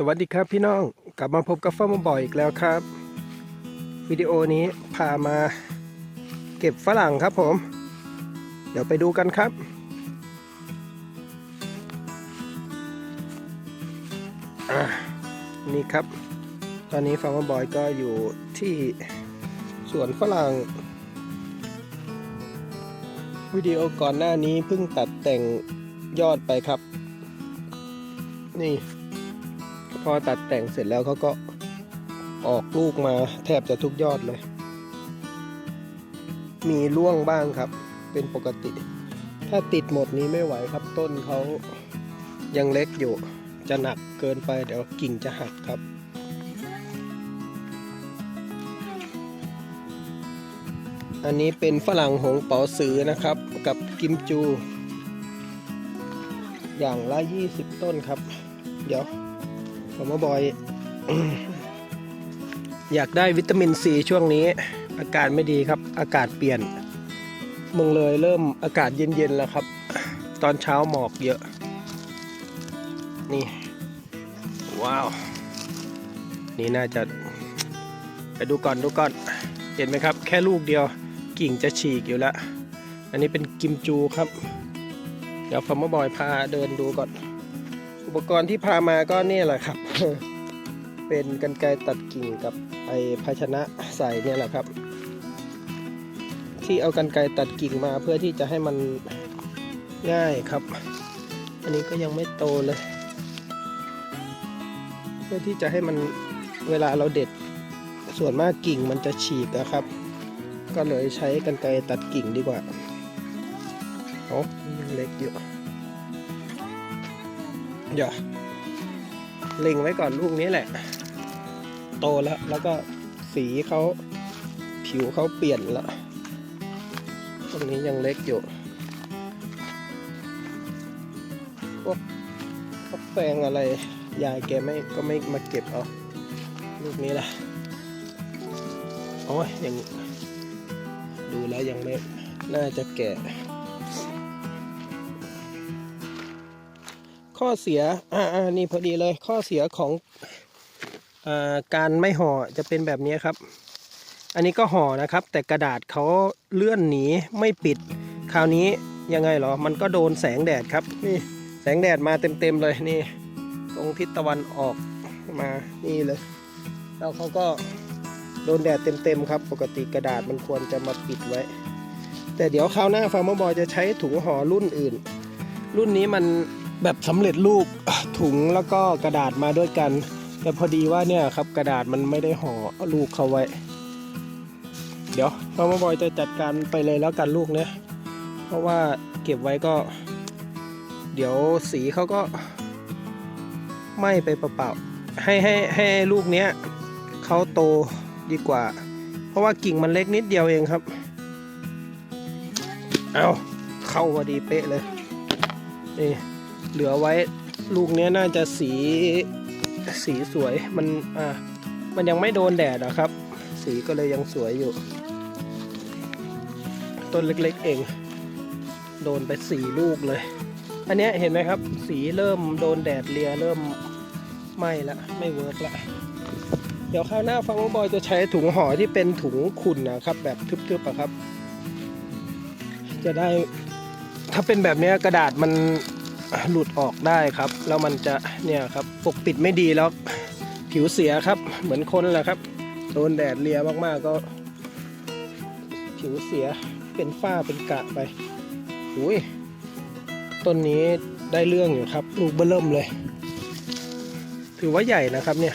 สวัสดีครับพี่น้องกลับมาพบกับฟ้ามาบ่อยอีกแล้วครับ วิดีโอนี้พามาเก็บฝรั่งครับผม เดี๋ยวไปดูกันครับ นี่ครับ ตอนนี้ฟาร์มบอยก็อยู่ที่สวนฝรั่ง วิดีโอก่อนหน้านี้เพิ่งตัดแต่งยอดไปครับ นี่ พอตัดแต่งเสร็จแล้วเขาก็ออกลูกมาแทบจะทุกยอดเลย มีร่วงบ้างครับ เป็นปกติ ถ้าติดหมดนี้ไม่ไหวครับต้นเขายังเล็กอยู่ จะหนักเกินไปเดี๋ยวกิ่งจะหักครับอันนี้เป็นฝรั่งหงเป๋าสือนะครับ กับกิมจู อย่างละ 20 ต้นครับ เดี๋ยว ผมว่าบอย อยากได้วิตามินซีช่วงนี้ อากาศไม่ดีครับ อากาศเปลี่ยนเมืองเลยเริ่มอากาศเย็นๆแล้วครับ ตอนเช้าหมอกเยอะ นี่ ว้าว นี่น่าจะไปดูก่อนดูก่อน เห็นไหมครับ แค่ลูกเดียวกิ่งจะฉีกอยู่แล้ว อันนี้เป็นกิมจูครับ เดี๋ยวฟอร์มบอยพาเดินดูก่อน อุปกรณ์ที่พามาก็เนี่ยแหละครับ เป็นกันไกรตัดกิ่งกับไอภาชนะใส่เนี่ยแหละครับ ที่เอากันไกรตัดกิ่งมาเพื่อที่จะให้มันง่ายครับ อันนี้ก็ยังไม่โตเลย เพื่อที่จะให้มันเวลาเราเด็ดส่วนมากกิ่งมันจะฉีกนะครับ ก็เลยใช้กันไกรตัดกิ่งดีกว่าโอ้ยังเล็กอยู่เดี๋ยว เล็งไว้ก่อนลูกนี้แหละ โตแล้ว แล้วก็สีเขาผิวเขาเปลี่ยนล้วตรงนี้ยังเล็กอยู่พวกพวกแฟงอะไร ยายแกไม่ก็ไม่มาเก็บเอา ลูกนี้แหละโอ้ยยังดูแล้วยังไม่ น่าจะแก่ ข้อเสียอ่าอ่านี่พอดีเลยข้อเสียของอาการไม่ห่อจะเป็นแบบนี้ครับ อันนี้ก็ห่อนะครับ แต่กระดาษเขาเลื่อนหนีไม่ปิด คราวนี้ยังไงหรอ มันก็โดนแสงแดดครับนี่แสงแดดมาเต็มๆเลยนี่ ตรงทิศตะวันออกมานี่เลย แล้วเขาก็โดนแดดเต็มๆครับ ปกติกระดาษมันควรจะมาปิดไว้ แต่เดี๋ยวคราวหน้าฟาร์มบอยจะใช้ถุงห่อรุ่นอื่น รุ่นนี้มัน แบบสำเร็จรูปถุงแล้วก็กระดาษมาด้วยกัน แต่พอดีว่าเนี่ยครับกระดาษมันไม่ได้ห่อลูกเขาไว้ เดี๋ยวพ่อมาบอยจะจัดการไปเลยแล้วกันลูกเนี้ยเพราะว่าเก็บไว้ก็ เดี๋ยวสีเขาก็ไหม้ไปเปล่าๆให้ให้ให้ลูกเนี้ยเขาโตดีกว่า เพราะว่ากิ่งมันเล็กนิดเดียวเองครับ เอาเข้าพอดีเป๊ะเลยนี่ เหลือไว้ลูกนี้น่าจะสีสีสวยมันอ่ามันยังไม่โดนแดดอะครับ สีก็เลยยังสวยอยู่ ต้นเล็กๆเอง โดนไปสี่ลูกเลย อันเนี้ยเห็นไหมครับ สีเริ่มโดนแดดเลียเริ่มไหม้ละไม่เวิร์กละเดี๋ยวคราวหน้าฟังว่าบอยจะใช้ถุงห่อที่เป็นถุงขุ่นนะครับ แบบทึบๆอะครับ จะได้ถ้าเป็นแบบนี้กระดาษมัน หลุดออกได้ครับ แล้วมันจะเนี่ยครับปกปิดไม่ดีแล้วผิวเสียครับ เหมือนคนแหละครับโดนแดดเลียมากๆก็ ผิวเสียเป็นฝ้าเป็นกระไปอุ้ยต้นนี้ได้เรื่องอยู่ครับ ลูกเบิ่มเลย ถือว่าใหญ่นะครับเนี่ย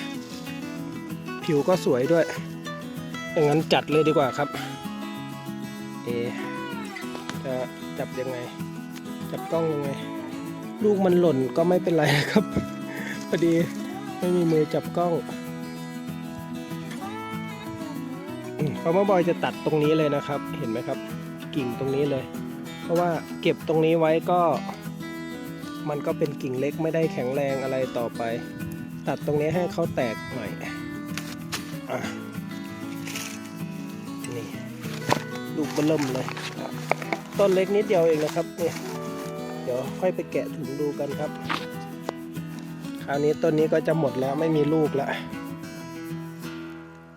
ผิวก็สวยด้วยอย่างนั้นจัดเลยดีกว่าครับ เอจะจับยังไง จับกล้องยังไง ลูกมันหล่นก็ไม่เป็นไรครับพอดีไม่มีมือจับกล้องเพราะว่าบอยจะตัดตรงนี้เลยนะครับ เห็นไหมครับ กิ่งตรงนี้เลย เพราะว่าเก็บตรงนี้ไว้ก็ มันก็เป็นกิ่งเล็กไม่ได้แข็งแรงอะไรต่อไป ตัดตรงนี้ให้เขาแตกหน่อยอะนี่ลูกเบิ่มเลย ต้นเล็กนิดเดียวเองนะครับเนี่ย เดี๋ยวค่อยไปแกะถุงดูกันครับ คราวนี้ต้นนี้ก็จะหมดแล้วไม่มีลูกแล้ว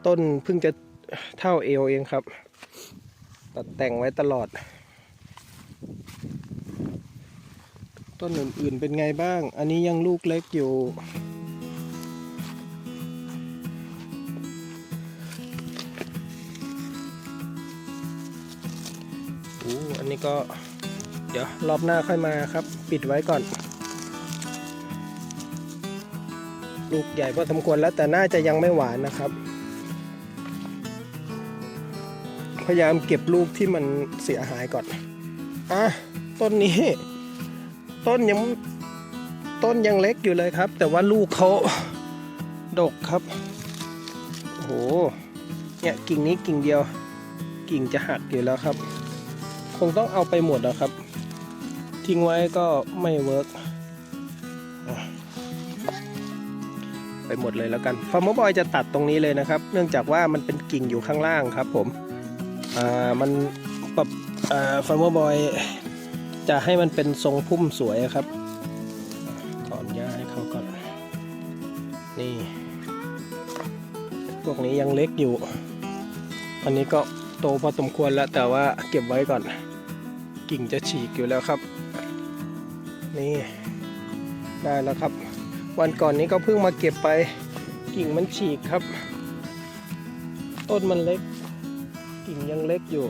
ต้นเพิ่งจะเท่าเอวเองครับ ตัดแต่งไว้ตลอด ต้นอื่นๆเป็นไงบ้าง อันนี้ยังลูกเล็กอยู่โอ้อันนี้ก็ ดี๋ยวรอบหน้าค่อยมาครับ ปิดไว้ก่อน ลูกใหญ่พอสมควรแล้วแต่น่าจะยังไม่หวานนะครับ พยายามเก็บลูกที่มันเสียหายก่อนอะต้นนี้ ต้นยังต้นยังเล็กอยู่เลยครับ แต่ว่าลูกเขาดกครับโอ้โหเนี่ยกิ่งนี้กิ่งเดียว กิ่งจะหักอยู่แล้วครับ คงต้องเอาไปหมดแล้วครับ ทิ้งไว้ก็ไม่เวิร์กไปหมดเลยแล้วกันฟาร์มบอยจะตัดตรงนี้เลยนะครับ เนื่องจากว่ามันเป็นกิ่งอยู่ข้างล่างครับผมอ่ามันปรับอ่าฟาร์มบอยจะให้มันเป็นทรงพุ่มสวยครับถอนหญ้าให้เขาก่อน นี่ พวกนี้ยังเล็กอยู่ อันนี้ก็โตพอสมควรแล้วแต่ว่าเก็บไว้ก่อน กิ่งจะฉีกอยู่แล้วครับ นี่ได้แล้วครับ วันก่อนนี้ก็เพิ่งมาเก็บไปกิ่งมันฉีกครับ ต้นมันเล็ก กิ่งยังเล็กอยู่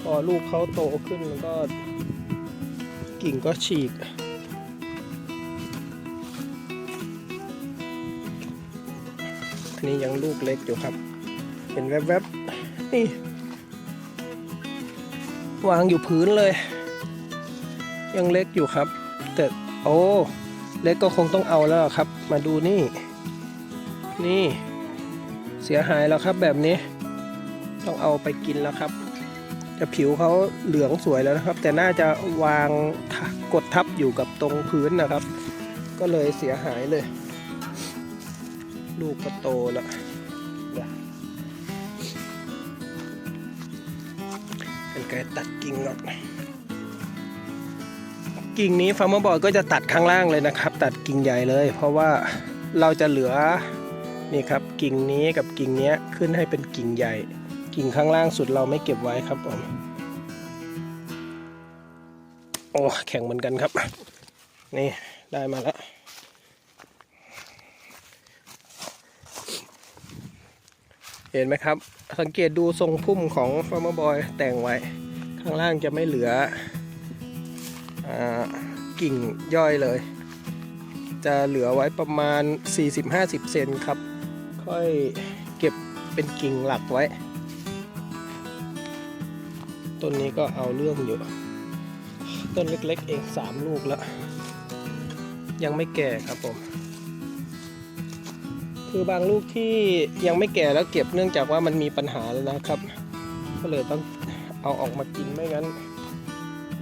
พอลูกเขาโตขึ้นมันก็ กิ่งก็ฉีกอันนี้ยังลูกเล็กอยู่ครับ เป็นแวบๆนี่วางอยู่พื้นเลย ยังเล็กอยู่ครับ แต่โอ้เล็กก็คงต้องเอาแล้วครับ มาดูนี่ นี่ เสียหายแล้วครับแบบนี้ ต้องเอาไปกินแล้วครับ แต่ผิวเขาเหลืองสวยแล้วนะครับ แต่น่าจะวางกดทับอยู่กับตรงพื้นนะครับ ก็เลยเสียหายเลย ลูกก็โตแล้วเดี๋ยวเป็นไกตัดกิ่งก่อน กิ่งนี้ฟาร์มบอยก็จะตัดข้างล่างเลยนะครับ ตัดกิ่งใหญ่เลย เพราะว่าเราจะเหลือนี่ครับกิ่งนี้กับกิ่งเนี้ยขึ้นให้เป็นกิ่งใหญ่ กิ่งข้างล่างสุดเราไม่เก็บไว้ครับผมโอ้แข็งเหมือนกันครับ นี่ได้มาแล้วเห็นไหมครับ สังเกตดูทรงพุ่มของฟาร์มบอยแต่งไว้ ข้างล่างจะไม่เหลือ กิ่งย่อยเลย จะเหลือไว้ประมาณ 40-50 เซนครับ ค่อยเก็บเป็นกิ่งหลักไว้ ต้นนี้ก็เอาเรื่องอยู่ ต้นเล็กๆเอง 3 ลูกแล้ว ยังไม่แก่ครับผมคือบางลูกที่ยังไม่แก่แล้วเก็บเนื่องจากว่ามันมีปัญหาแล้วนะครับ ก็เลยต้องเอาออกมากินไม่งั้น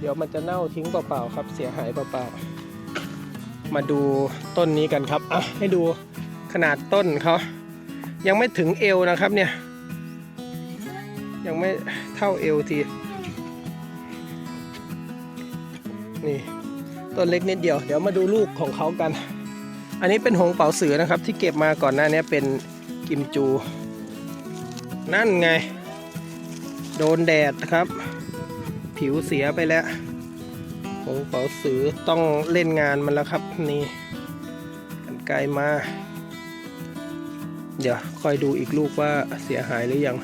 เดี๋ยวมันจะเน่าทิ้งเปล่าๆครับ เสียหายเปล่าๆมาดูต้นนี้กันครับอะให้ดูขนาดต้นเขายังไม่ถึงเอวนะครับเนี่ย ยังไม่เท่าเอวที นี่ต้นเล็กนิดเดียว เดี๋ยวมาดูลูกของเขากัน อันนี้เป็นหงเป๋าเสือนะครับ ที่เก็บมาก่อนหน้านี้เป็นกิมจู นั่นไง โดนแดดครับ ผิวเสียไปแล้วหงเป๋าสือต้องเล่นงานมันแล้วครับนี่กันไกลมา เดี๋ยวคอยดูอีกลูกว่าเสียหายหรือยัง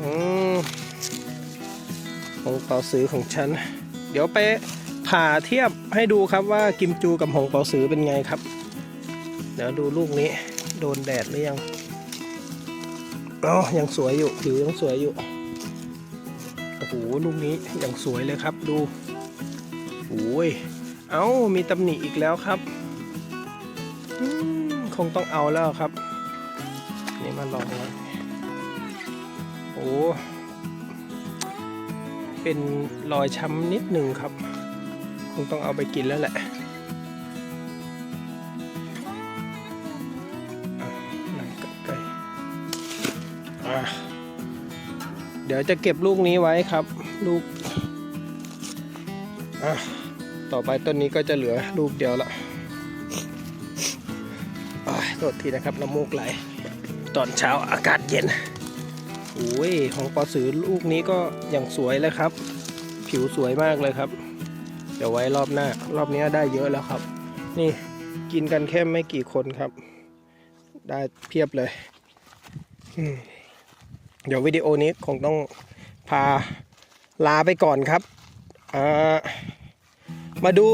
อืมหงเป๋าสือของฉัน เดี๋ยวไปผ่าเทียบให้ดูครับว่ากิมจูกับหงเป๋าสือเป็นไงครับ เดี๋ยวดูลูกนี้ โดนแดดหรือยังอ๋อยังสวยอยู่ผิวยังสวยอยู่ ลูกนี้อยังสวยเลยครับดูโอ้ยเอ้ามีตำหนิอีกแล้วครับคงต้องเอาแล้วครับ นี่มาลองแล้วโอ้เป็นรอยช้ำนิดหนึ่งครับ คงต้องเอาไปกินแล้วแหละอะหนังไก่อะ ดี๋ยวจะเก็บลูกนี้ไว้ครับ ลูกอะต่อไปต้นนี้ก็จะเหลือลูกเดียวละโทษทีนะครับน้ำมูกไหล ตอนเช้าอากาศเย็นโอ้ยของปอสือลูกนี้ก็อย่างสวยเลยครับ ผิวสวยมากเลยครับ เดี๋ยวไว้รอบหน้า รอบนี้ได้เยอะแล้วครับ นี่กินกันแค่ไม่กี่คนครับ ได้เพียบเลย อืม เดี๋ยววิดีโอนี้คงต้องพาลาไปก่อนครับ มาดู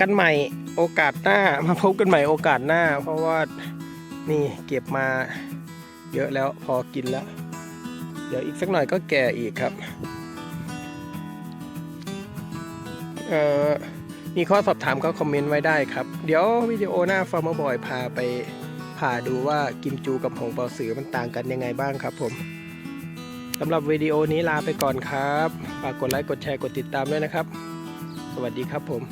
กันใหม่โอกาสหน้ามาพบกันใหม่โอกาสหน้า เพราะว่านี่เก็บมาเยอะแล้วพอกินแล้ว เดี๋ยวอีกสักหน่อยก็แก่อีกครับมีข้อสอบถามก็คอมเมนต์ไว้ได้ครับ เดี๋ยววิดีโอหน้าฟาร์มบอยพาไป ผ่าดูว่ากิมจูกับหงเปาสือมันต่างกันยังไงบ้างครับผมสำหรับวิดีโอนี้ลาไปก่อนครับฝากกดไลค์กดแชร์กดติดตามด้วยนะครับ สวัสดีครับผม